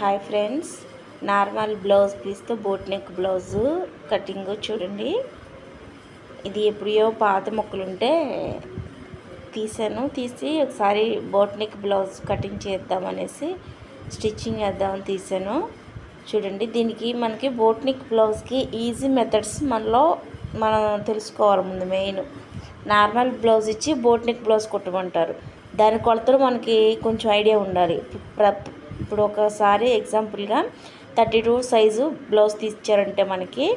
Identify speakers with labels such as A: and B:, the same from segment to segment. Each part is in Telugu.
A: హాయ్ ఫ్రెండ్స్ నార్మల్ బ్లౌజ్ పీస్తో బోట్ నెక్ బ్లౌజు కటింగ్ చూడండి. ఇది ఎప్పుడో పాత మొక్కలు ఉంటే తీసాను. తీసి ఒకసారి బోట్ నెక్ బ్లౌజ్ కటింగ్ చేద్దాం అనేసి స్టిచ్చింగ్ చేద్దామని తీసాను. చూడండి దీనికి మనకి బోట్ నెక్ బ్లౌజ్కి ఈజీ మెథడ్స్ మనలో మనం తెలుసుకోవాలి ముందు మెయిన్ నార్మల్ బ్లౌజ్ ఇచ్చి బోట్ నెక్ బ్లౌజ్ కుట్టమంటారు. దాని కొలతలు మనకి కొంచెం ఐడియా ఉండాలి. ప్ర- ఇప్పుడు ఒకసారి ఎగ్జాంపుల్గా థర్టీ టూ సైజు బ్లౌజ్ తీర్చారంటే మనకి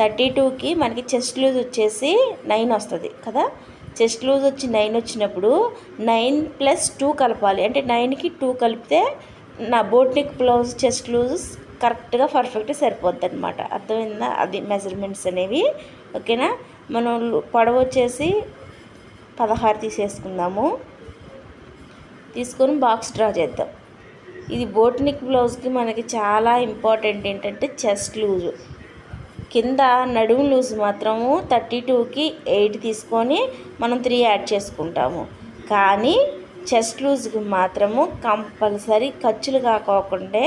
A: థర్టీ టూకి మనకి చెస్ట్ లూజ్ వచ్చేసి నైన్ వస్తుంది కదా? చెస్ట్ లూజ్ వచ్చి నైన్ వచ్చినప్పుడు నైన్ ప్లస్ టూ కలపాలి. అంటే నైన్కి టూ కలిపితే నా బోట్నిక్ బ్లౌజ్ చెస్ట్ లూజ్ కరెక్ట్గా పర్ఫెక్ట్గా సరిపోద్ది అనమాట అర్థమైందా? అది మెజర్మెంట్స్ అనేవి. ఓకేనా? మనం లు- పొడవు వచ్చేసి పదహారు తీసేసుకుందాము. తీసుకొని బాక్స్ డ్రా చేద్దాం. ఇది బోట్ బ్లౌజ్కి మనకి చాలా ఇంపార్టెంట్ ఏంటంటే చెస్ట్ లూజు. కింద నడుము లూజ్ మాత్రము థర్టీ టూకి ఎయిట్ తీసుకొని మనం త్రీ యాడ్ చేసుకుంటాము. కానీ చెస్ట్ లూజ్కి మాత్రము కంపల్సరీ ఖర్చులు కాకోకుండా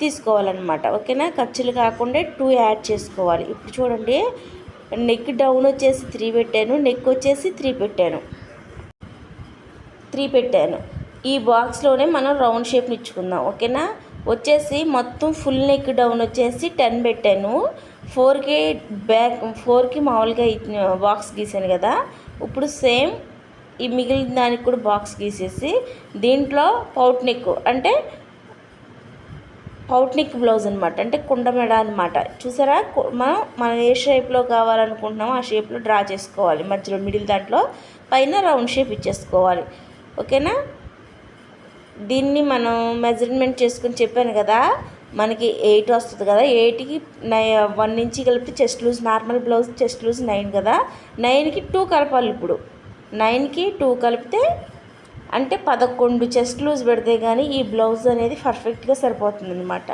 A: తీసుకోవాలన్నమాట. ఓకేనా? ఖర్చులు కాకుండా టూ యాడ్ చేసుకోవాలి. ఇప్పుడు చూడండి నెక్ డౌన్ వచ్చేసి త్రీ పెట్టాను నెక్ వచ్చేసి త్రీ పెట్టాను. త్రీ పెట్టాను. ఈ బాక్స్లోనే మనం రౌండ్ షేప్ని ఇచ్చుకుందాం ఓకేనా? వచ్చేసి మొత్తం ఫుల్ నెక్ డౌన్ వచ్చేసి టెన్ పెట్టాను. ఫోర్కి బ్యాక్ ఫోర్కి మామూలుగా ఇచ్చిన బాక్స్ గీసాను కదా. ఇప్పుడు సేమ్ ఈ మిగిలిన దానికి కూడా బాక్స్ గీసేసి దీంట్లో పౌట్ నెక్ అంటే పౌట్ నెక్ బ్లౌజ్ అనమాట అంటే కుండమెడ అనమాట చూసారా? మనం మనం ఏ షేప్లో కావాలనుకుంటున్నామో ఆ షేప్లో డ్రా చేసుకోవాలి. మధ్యలో మిడిల్ దాంట్లో పైన రౌండ్ షేప్ ఇచ్చేసుకోవాలి. ఓకేనా? దీన్ని మనం మెజర్మెంట్ చేసుకుని చెప్పాను కదా మనకి ఎయిట్ వస్తుంది కదా ఎయిట్కి నై వన్ నుంచి కలిపితే chest loose normal blouse chest loose nine కదా. నైన్కి టూ కలపాలి ఇప్పుడు. నైన్కి టూ కలిపితే అంటే పదకొండు చెస్ట్ లూజ్ పెడితే కానీ ఈ బ్లౌజ్ అనేది పర్ఫెక్ట్గా సరిపోతుంది అనమాట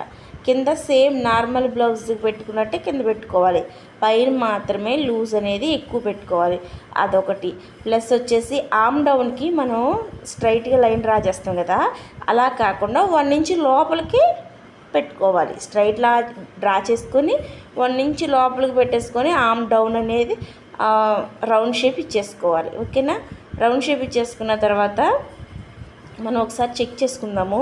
A: కింద సేమ్ నార్మల్ బ్లౌజ్ పెట్టుకున్నట్టే కింద పెట్టుకోవాలి. పైన మాత్రమే లూజ్ అనేది ఎక్కువ పెట్టుకోవాలి. అదొకటి. ప్లస్ వచ్చేసి ఆమ్ డౌన్కి మనం స్ట్రైట్గా లైన్ డ్రా చేస్తాం కదా అలా కాకుండా వన్ ఇంచ్ లోపలికి పెట్టుకోవాలి. స్ట్రైట్లా డ్రా చేసుకొని వన్ ఇంచ్ లోపలికి పెట్టేసుకొని ఆమ్ డౌన్ అనేది రౌండ్ షేప్ ఇచ్చేసుకోవాలి. ఓకేనా? రౌండ్ షేప్ ఇచ్చేసుకున్న తర్వాత మనం ఒకసారి చెక్ చేసుకుందాము.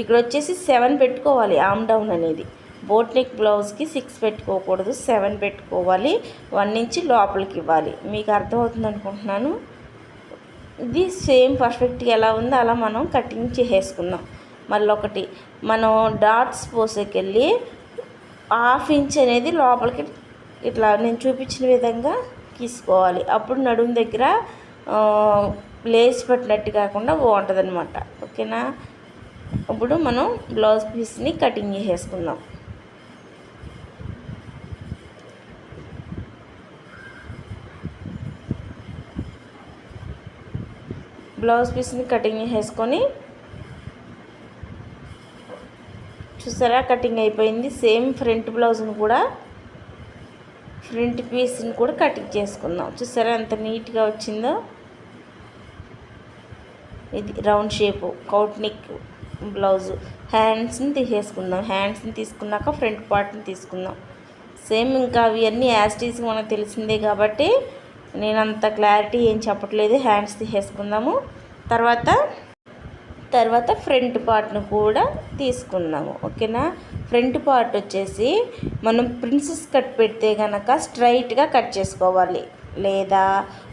A: ఇక్కడ వచ్చేసి సెవెన్ పెట్టుకోవాలి ఆమ్ డౌన్ అనేది. బోట్ నెక్ బ్లౌజ్కి సిక్స్ పెట్టుకోకూడదు సెవెన్ పెట్టుకోవాలి వన్ ఇంచ్ లోపలికి ఇవ్వాలి మీకు అర్థమవుతుంది అనుకుంటున్నాను ఇది సేమ్ పర్ఫెక్ట్గా ఎలా ఉందో అలా మనం కటింగ్ చేసేసుకుందాం. మళ్ళీ ఒకటి మనం డాట్స్ పోసేకెళ్ళి హాఫ్ ఇంచ్ అనేది లోపలికి ఇట్లా నేను చూపించిన విధంగా తీసుకోవాలి. అప్పుడు నడుము దగ్గర లేచి పెట్టినట్టు కాకుండా బాగుంటుంది అనమాట ఓకేనా? ఇప్పుడు మనం బ్లౌజ్ పీస్ని కటింగ్ చేసేసుకుందాం. బ్లౌజ్ పీస్ని కటింగ్ చేసేసుకొని చూసారా కటింగ్ అయిపోయింది. సేమ్ ఫ్రంట్ బ్లౌజ్ని కూడా ఫ్రంట్ పీస్ని కూడా కటింగ్ చేసుకుందాం. చూసారా ఎంత నీట్గా వచ్చిందో. ఇది రౌండ్ షేపు కౌట్ నెక్. బ్లౌజ్. హ్యాండ్స్ని తీసేసుకుందాం. హ్యాండ్స్ని తీసుకున్నాక ఫ్రంట్ పార్ట్ని తీసుకుందాం. సేమ్ ఇంకా అవన్నీ యాస్టీస్ మనకు తెలిసిందే కాబట్టి నేను అంత క్లారిటీ ఏం చెప్పట్లేదు. హ్యాండ్స్ తీసేసుకుందాము. తర్వాత తర్వాత ఫ్రంట్ పార్ట్ను కూడా తీసుకుందాము. ఓకేనా? ఫ్రంట్ పార్ట్ వచ్చేసి మనం ప్రిన్సెస్ కట్ పెడితే కనుక స్ట్రైట్గా కట్ చేసుకోవాలి. లేదా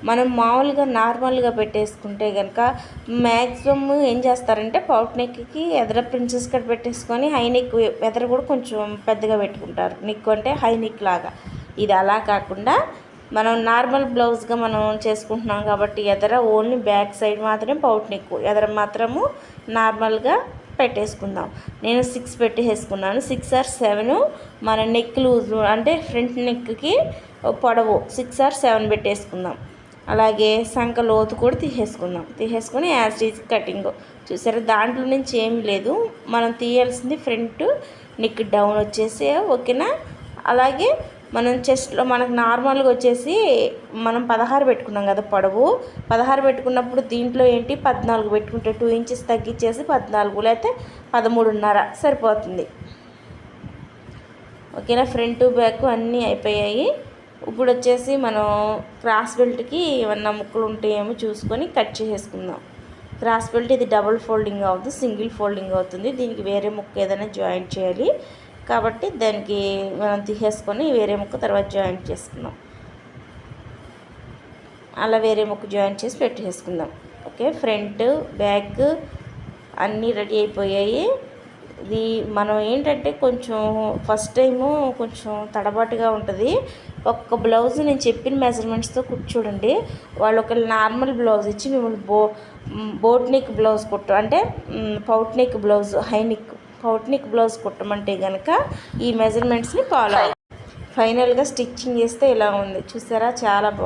A: మనం మామూలుగా నార్మల్గా పెట్టేసుకుంటే కనుక మ్యాక్సిమమ్ ఏం చేస్తారంటే పౌట్ నెక్కి ఎదర ప్రిన్సెస్ కట్ పెట్టేసుకొని హై నెక్ ఎదర కూడా కొంచెం పెద్దగా పెట్టుకుంటారు. నెక్ అంటే హై నెక్ లాగా. ఇది అలా కాకుండా మనం నార్మల్ బ్లౌజ్గా మనం చేసుకుంటున్నాం కాబట్టి ఎదర ఓన్లీ బ్యాక్ సైడ్ మాత్రమే పౌట్ నెక్ ఎదర మాత్రము నార్మల్గా పెట్టేసుకుందాం. నేను సిక్స్ పెట్టేసుకున్నాను. సిక్స్ ఆర్ సెవెన్ మన నెక్ లూజ్ అంటే ఫ్రంట్ నెక్కి పొడవు. సిక్స్ ఆర్ సెవెన్ పెట్టేసుకుందాం. అలాగే సంక లోతు కూడా తీసేసుకుందాం. తీసేసుకొని యాజ్ ఈజ్ కటింగ్ చూసారా? దాంట్లో నుంచి ఏమీ లేదు. మనం తీయాల్సింది ఫ్రంట్ నెక్ డౌన్ వచ్చేసి ఓకేనా? అలాగే మనం చెస్ట్లో మనకు నార్మల్గా వచ్చేసి మనం పదహారు పెట్టుకున్నాం కదా పొడవు. పదహారు పెట్టుకున్నప్పుడు దీంట్లో ఏంటి? పద్నాలుగు పెట్టుకుంటే టూ ఇంచెస్ తగ్గించేసి పద్నాలుగు లేకపోతే పదమూడున్నర సరిపోతుంది. ఓకేనా? ఫ్రంట్ బ్యాక్ అన్నీ అయిపోయాయి. ఇప్పుడు వచ్చేసి మనం క్రాస్ బెల్ట్కి ఏమన్నా ముక్కలు ఉంటాయేమో చూసుకొని కట్ చేసేసుకుందాం. క్రాస్ బెల్ట్ ఇది డబుల్ ఫోల్డింగ్ అవుతుంది సింగిల్ ఫోల్డింగ్ అవుతుంది. దీనికి వేరే ముక్క ఏదైనా జాయింట్ చేయాలి. కాబట్టి దానికి మనం తీసేసుకొని వేరే ముక్క తర్వాత జాయింట్ చేసుకుందాం. అలా వేరే ముక్క జాయింట్ చేసి పెట్టేసుకుందాం. ఓకే ఫ్రంట్ బ్యాక్ అన్నీ రెడీ అయిపోయాయి. ఇది మనం ఏంటంటే కొంచెం ఫస్ట్ టైము కొంచెం తడబాటుగా ఉంటుంది. ఒక్క బ్లౌజ్ నేను చెప్పిన మెజర్మెంట్స్తో కూర్చోడండి వాళ్ళు ఒక నార్మల్ బ్లౌజ్ ఇచ్చి మిమ్మల్ని బో బోట్ నెక్ బ్లౌజ్ కుట్టు అంటే boat neck blouse high neck boat blouse కుట్టమంటే కనుక ఈ మెజర్మెంట్స్ని ఫాలో ఫైనల్గా స్టిచ్చింగ్ చేస్తే ఇలా ఉంది? చూసారా? చాలా బాగుంది.